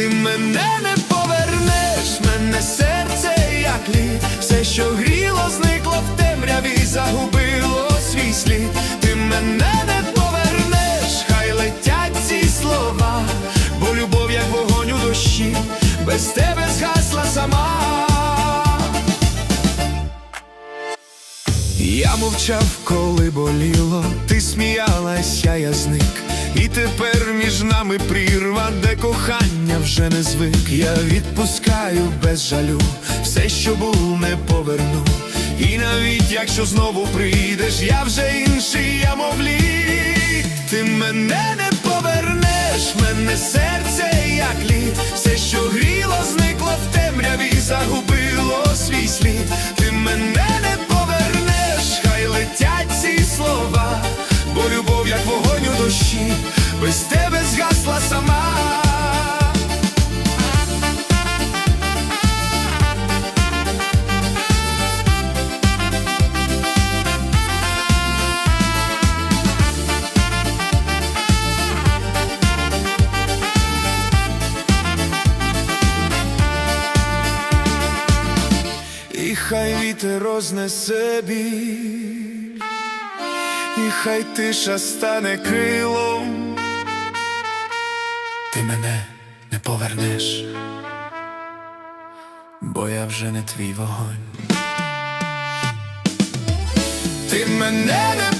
ти мене не повернеш, мене серце як лід, все, що гріло, зникло в темряві, загубило свій слід, ти мене не повернеш, хай летять ці слова, бо любов, як вогонь у дощі, без тебе згасла сама. Я мовчав, коли боліло, ти сміялася, я зник, і тепер між нами прірва, де кохання вже не звик. Я відпускаю без жалю, все, що був, не поверну. І навіть якщо знову прийдеш, я вже інший, я мов лід. Ти мене не повернеш, мене серце без тебе згасла сама. І хай вітер рознесе біль, і хай тиша стане крилом, ти мене не повернеш, бо я вже не твій вогонь. Ти мене не